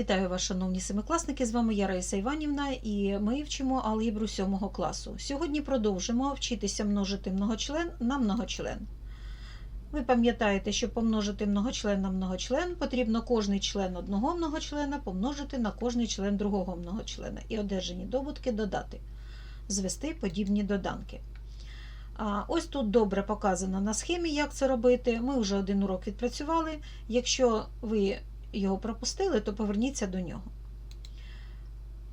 Вітаю вас, шановні семикласники! З вами я Раїса Іванівна і ми вчимо алгебру 7 класу. Сьогодні продовжимо вчитися множити многочлен на многочлен. Ви пам'ятаєте, що помножити многочлен на многочлен потрібно кожний член одного многочлена помножити на кожний член другого многочлена і одержані добутки додати, звести подібні доданки. Ось тут добре показано на схемі, як це робити. Ми вже один урок відпрацювали. Якщо ви його пропустили, то поверніться до нього.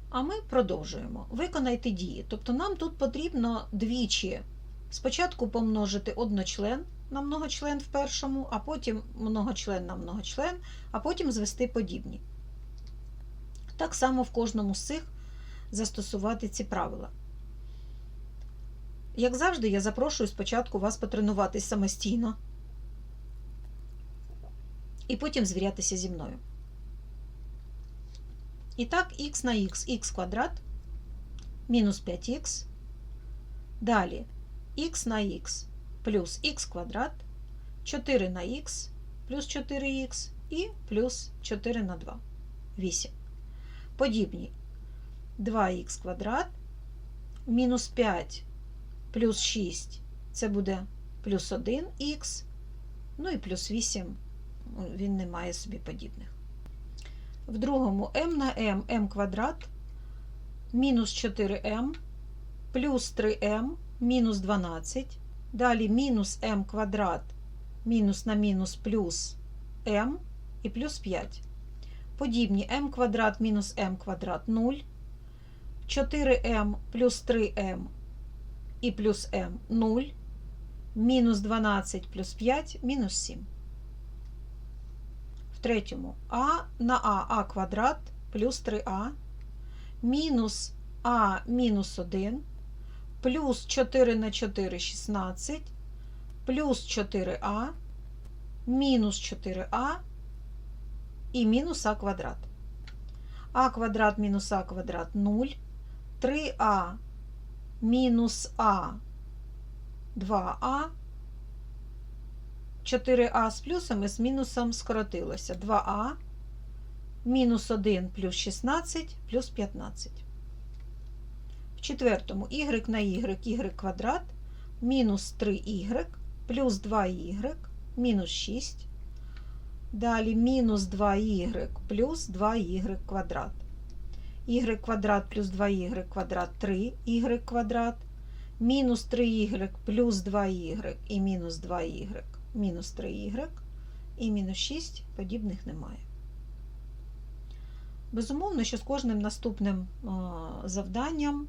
А ми продовжуємо. Виконайте дії. Тобто нам тут потрібно двічі спочатку помножити одночлен на многочлен в першому, а потім многочлен на многочлен, а потім звести подібні. Так само в кожному з цих застосувати ці правила. Як завжди, я запрошую спочатку вас потренуватись самостійно і потім звірятися зі мною. І так, х на х, х квадрат мінус 5х. Далі х на х плюс х квадрат, 4 на х плюс 4х і плюс 4 на 2. 8. Подібні 2х квадрат мінус 5 плюс 6 це буде плюс 1х, ну і плюс 8 він не має собі подібних. В другому m на m m квадрат мінус 4m плюс 3m мінус 12. Далі мінус m квадрат мінус на мінус плюс m і плюс 5. Подібні m квадрат мінус m квадрат 0. 4m плюс 3m і плюс m 0. Мінус 12 плюс 5 мінус 7. В третьому а на а а квадрат плюс 3а мінус а мінус 1 плюс 4 на 4 16 плюс 4а мінус 4а і мінус а квадрат. а квадрат мінус а квадрат 0, 3а мінус а 2а 4а з плюсом і з мінусом скоротилося. 2а мінус 1 плюс 16 плюс 15. В четвертому y на y, y квадрат мінус 3y плюс 2y мінус 6. Далі мінус 2y плюс 2y квадрат. y квадрат плюс 2y квадрат 3y квадрат. Мінус 3y плюс 2y і мінус 2y мінус 3y і мінус 6 подібних немає. Безумовно, що з кожним наступним завданням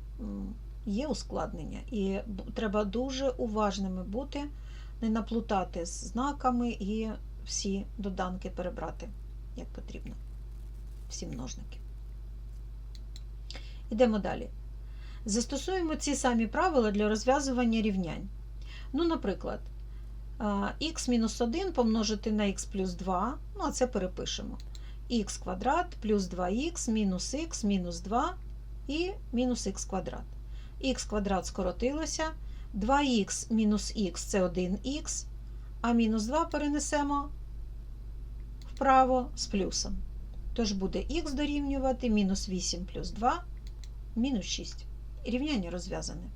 є ускладнення, і треба дуже уважними бути, не наплутати з знаками і всі доданки перебрати, як потрібно, всі множники. Ідемо далі. Застосуємо ці самі правила для розв'язування рівнянь. Ну, наприклад, х-1 помножити на х плюс 2, ну, а це перепишемо. х квадрат плюс 2х мінус х мінус 2 і мінус х квадрат. х квадрат скоротилося, 2х мінус х це 1х, а мінус 2 перенесемо вправо з плюсом. Тож буде х дорівнювати мінус 8 плюс 2, мінус 6. Рівняння розв'язане.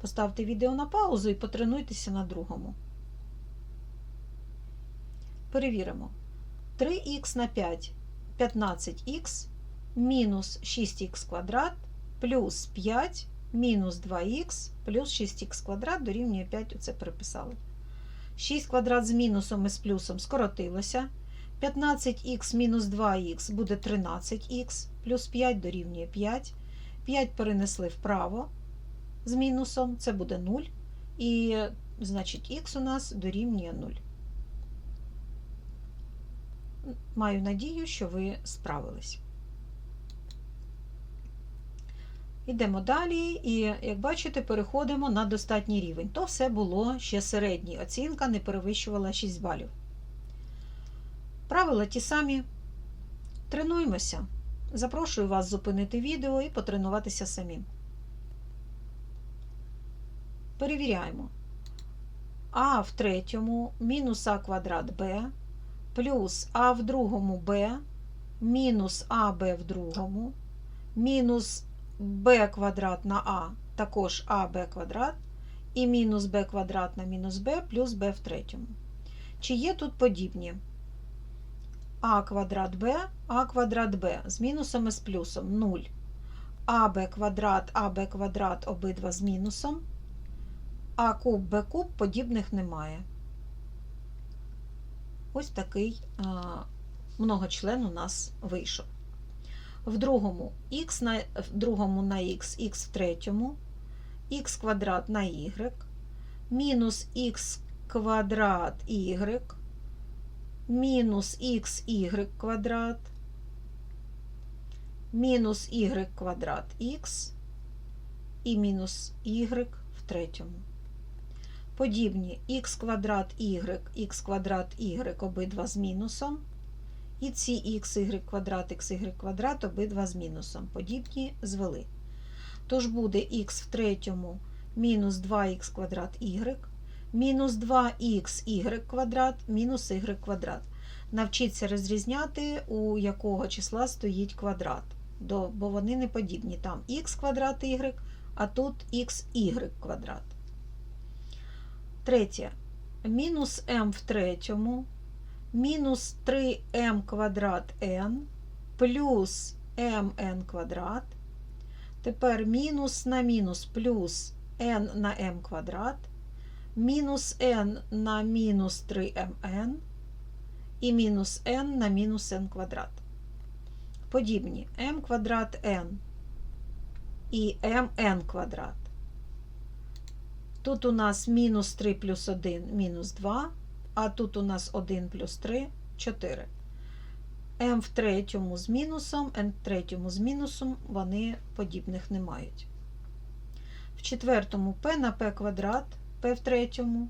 Поставте відео на паузу і потренуйтеся на другому. Перевіримо. 3х на 5 15х мінус 6х квадрат плюс 5 мінус 2х плюс 6х квадрат дорівнює 5, оце переписали. 6 квадрат з мінусом і з плюсом скоротилося. 15х мінус 2х буде 13х, плюс 5 дорівнює 5. 5 перенесли вправо з мінусом, це буде 0. І, значить, х у нас дорівнює 0. Маю надію, що ви справились. Йдемо далі, і, як бачите, переходимо на достатній рівень. То все було ще середній. Оцінка не перевищувала 6 балів. Правила ті самі. Тренуємося. Запрошую вас зупинити відео і потренуватися самим. Перевіряємо. А в третьому мінус а квадрат Б плюс а в другому b мінус АБ в другому, мінус Б квадрат на А, також АБ квадрат, і мінус Б квадрат на мінус Б плюс Б в третьому. Чи є тут подібні? А квадрат Б, А квадрат Б з мінусом і з плюсом 0. АБ квадрат, АБ квадрат обидва з мінусом. А куб Б куб подібних немає. Ось такий а, многочлен у нас вийшов. В другому х на, в другому на х, х в третьому, х квадрат на y, мінус х квадрат y, мінус xy квадрат, мінус y квадрат х і мінус y в третьому. Подібні х квадрат y, х квадрат y обидва з мінусом. І ці xy квадрат, xy квадрат обидва з мінусом. Подібні звели. Тож буде х в третьому мінус 2х квадрат y, мінус 2xy квадрат, мінус y квадрат. Навчіться розрізняти, у якого числа стоїть квадрат, бо вони не подібні. Там х квадрат y, а тут xy квадрат. Третє. Мінус m в третьому, мінус 3m квадрат n, плюс mn квадрат. Тепер мінус на мінус плюс n на m квадрат, мінус n на мінус 3mn і мінус n на мінус n квадрат. Подібні m квадрат n і mn квадрат. Тут у нас мінус 3 плюс 1 мінус 2, а тут у нас 1 плюс 3 4. m в третьому з мінусом, n в третьому з мінусом, вони подібних не мають. В четвертому p на p квадрат, p в третьому,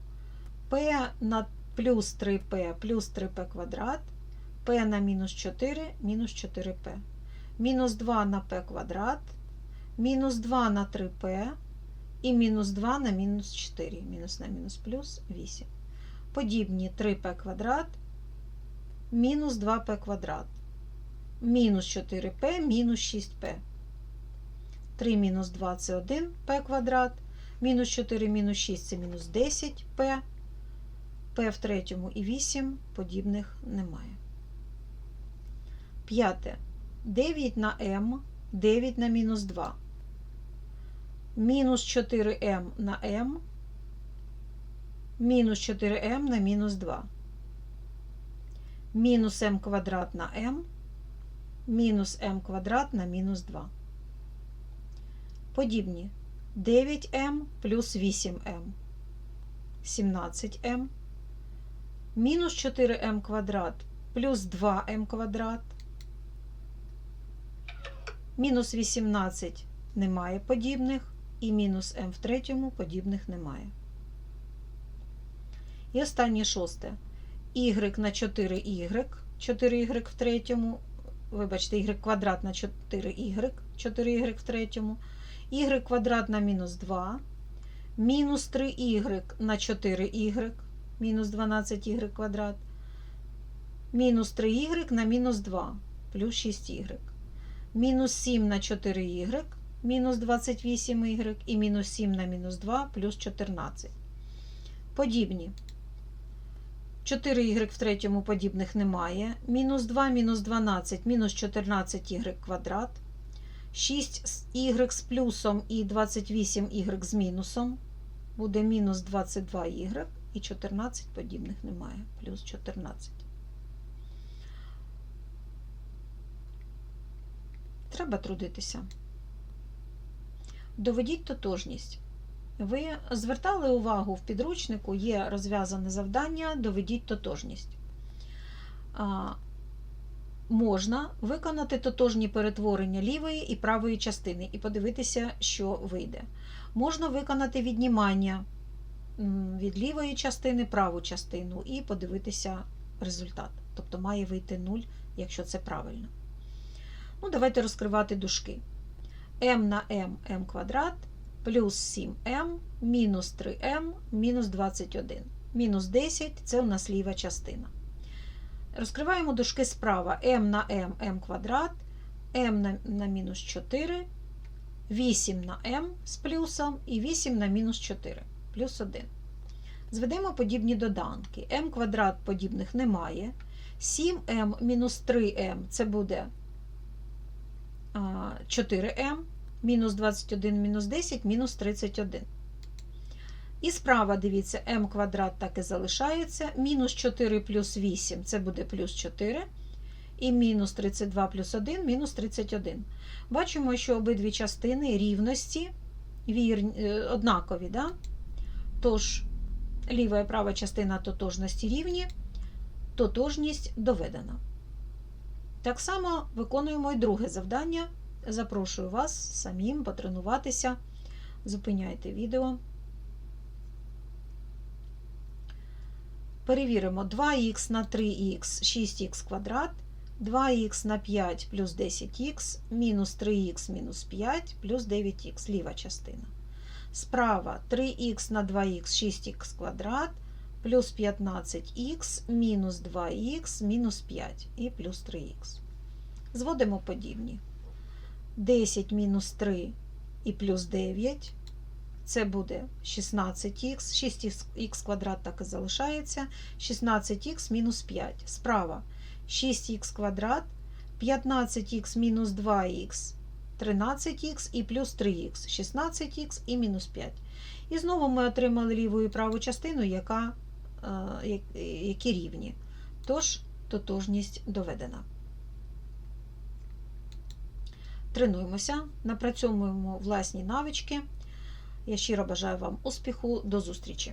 p на плюс 3p плюс 3p квадрат, p на мінус 4 мінус 4p. Мінус 2 на p квадрат, мінус 2 на 3p і мінус 2 на мінус 4. Мінус на мінус плюс 8. Подібні 3p квадрат, мінус 2p квадрат, мінус 4p, мінус 6p. 3 мінус 2 це 1p квадрат, мінус 4 мінус 6 це мінус 10p, p в третьому і 8 подібних немає. П'яте. 9 на m, 9 на мінус 2. Мінус 4m на m, мінус 4m на мінус 2. Мінус m квадрат на m, мінус m квадрат на мінус 2. Подібні. 9m плюс 8m, 17m, мінус 4m квадрат плюс 2m квадрат, мінус 18 немає подібних, і мінус m в третьому подібних немає. І останнє шосте. y на 4y, 4y в третьому, вибачте, y квадрат на 4y, 4y в третьому, y квадрат на мінус 2, мінус 3y на 4y, мінус 12y квадрат, мінус 3y на мінус 2, плюс 6y, мінус 7 на 4y, мінус 28y і мінус 7 на мінус 2 плюс 14. Подібні. 4y в третьому подібних немає. Мінус 2, мінус 12, мінус 14y квадрат. 6y з плюсом і 28y з мінусом. Буде мінус 22y і 14 подібних немає. Плюс 14. Треба трудитися. Доведіть тотожність. Ви звертали увагу в підручнику, є розв'язане завдання, доведіть тотожність. Можна виконати тотожні перетворення лівої і правої частини і подивитися, що вийде. Можна виконати віднімання від лівої частини праву частину і подивитися результат. Тобто має вийти 0, якщо це правильно. Ну, Давайте розкривати дужки. M на m m квадрат плюс 7m мінус 3m мінус 21. Мінус 10 це у нас ліва частина. Розкриваємо дужки справа m на m m квадрат, m на, мінус 4, 8 на m з плюсом і 8 на мінус 4 плюс 1. Зведемо подібні доданки. m квадрат подібних немає. 7m мінус 3m це буде 4m, мінус 21 мінус 10 мінус 31. І справа, дивіться, m квадрат так і залишається. Мінус 4 плюс 8 це буде плюс 4. І мінус 32 плюс 1 мінус 31. Бачимо, що обидві частини рівності е, однакові. Да? Тож, ліва і права частина тотожності рівні, тотожність доведена. Так само виконуємо і друге завдання. Запрошую вас самим потренуватися. Зупиняйте відео. Перевіримо 2х на 3х 6х квадрат, 2х на 5 плюс 10х, мінус 3х мінус 5 плюс 9х, ліва частина. Справа 3х на 2х 6х квадрат, плюс 15х, мінус 2х, мінус 5 і плюс 3х. Зводимо подібні. 10 мінус 3 і плюс 9 це буде 16х, 6х квадрат так і залишається, 16х мінус 5. Справа 6х квадрат, 15х мінус 2х, 13х і плюс 3х, 16х і мінус 5. І знову ми отримали ліву і праву частину, яка, е, які рівні. Тож, тотожність доведена. Тренуємося, напрацьовуємо власні навички. Я щиро бажаю вам успіху. До зустрічі!